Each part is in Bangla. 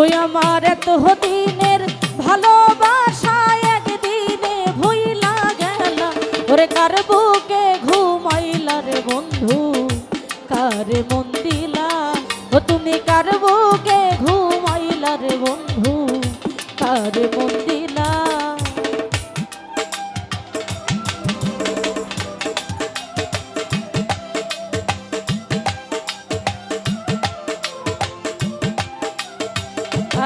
ওই আমার এত দিনের ভালোবাসা একদিনে ভুইলা গেল। ওরে কার বুকে ঘুমাইলা রে বন্ধু? কারে মন দিলা? ও তুমি কার বুকে ঘুমাইলা রে বন্ধু? কারে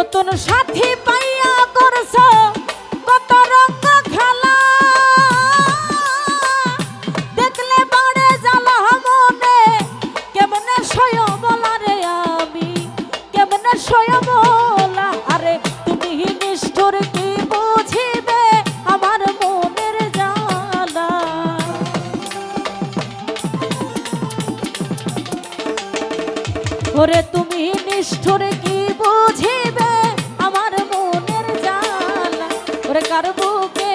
নতুন সাথী পাইয়া করছ, কত রঙ্গ খেলা। দেখলে বাড়ে জ্বালা মনে, কেমনে সয় বলা রে আমি? কেমনে সয় বলা? আরে তুমি নিষ্ঠুর কি বুঝিবে আমার মনের জ্বালা? ওরে তুমি নিষ্ঠুর কি বুঝিবে ওরে কারও বুকে